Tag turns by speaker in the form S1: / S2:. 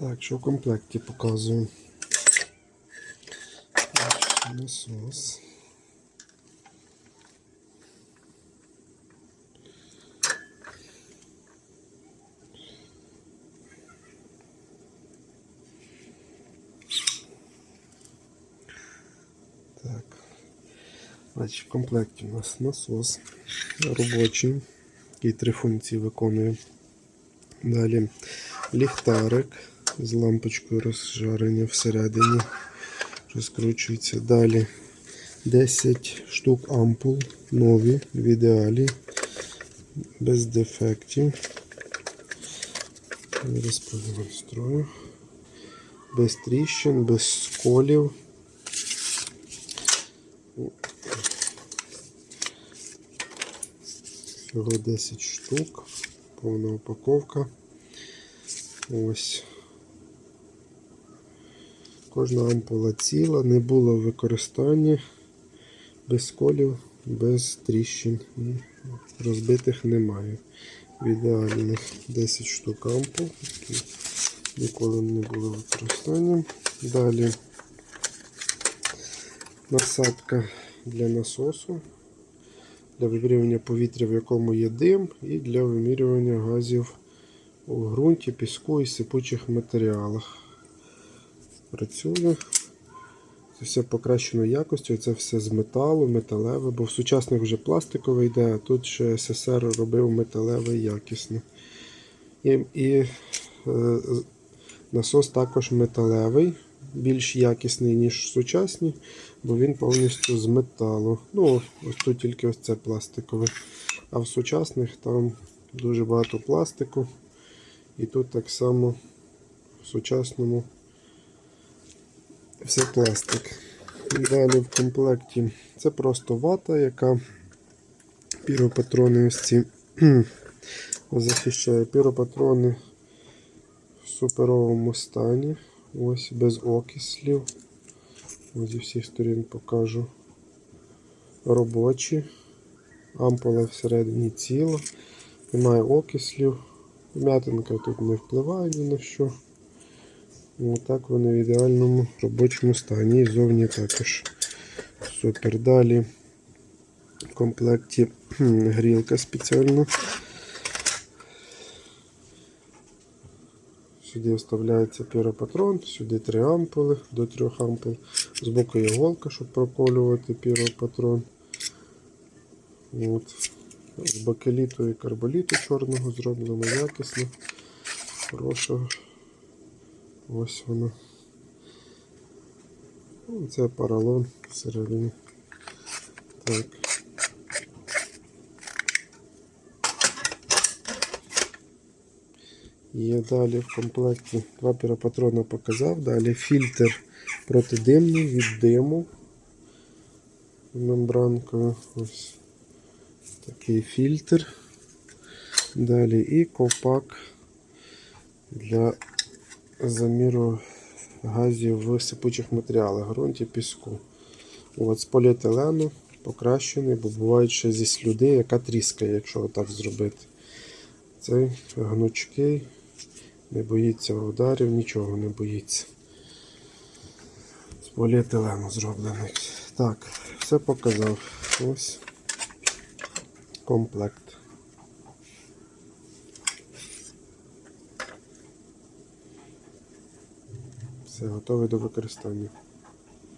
S1: Так, що в комплекті показую. Насос. Так. Значить, в комплекті у нас насос робочий, який три функції виконує. Далі ліхтарик з лампочкою розжарення всередині. Розкручується. Далі 10 штук ампул нові в ідеалі, без дефектів. Зараз продемонструю. Без тріщин, без сколів. Всього 10 штук, повна упаковка. Ось. Кожна ампула ціла, не було в використанні, без колів, без тріщин розбитих немає. В ідеальних 10 штук ампул, які ніколи не були в використанні. Далі насадка для насосу, для вимірювання повітря, в якому є дим, і для вимірювання газів у ґрунті, піску і сипучих матеріалах. Працює. Це все покращеної якості, це все з металу, металеве, бо в сучасних вже пластикове йде, а тут ще СССР робив металеве якісне. І, і е, насос також металевий, більш якісний, ніж сучасні, бо він повністю з металу. Ну, ось тут тільки ось це пластикове. А в сучасних там дуже багато пластику. І тут так само в сучасному все пластик. Далі в комплекті це просто вата, яка піропатрони ось ці захищає. Піропатрони в суперовому стані. Ось без окислів. Ось зі всіх сторін покажу. Робочі. Ампула всередині ціла. Немає окислів. М'ятинка тут не впливає ні на що. Отак вони в ідеальному робочому стані. І зовні також супер. Далі в комплекті грілка спеціальна. Сюди вставляється піропатрон, сюди три ампули, до трьох ампул. Збоку є голка, щоб проколювати піропатрон. От. З бакеліту і карболіту чорного зроблено якісно. Хороше. Ось воно. Ну, Це поролон всередині. Так. Є далі в комплекті два піропатрона показав. Далі фільтр протидимний від диму. Мембранкою. Ось такий фільтр. Далі і ковпак для заміру газів в сипучих матеріалах, ґрунті, піску. От, з поліетилену покращений, бо бувають ще зі слюди, яка тріскає, якщо отак зробити. Цей гнучкий, не боїться ударів, нічого не боїться. З поліетилену зроблений. Так, все показав. Ось комплект. Все готове до використання.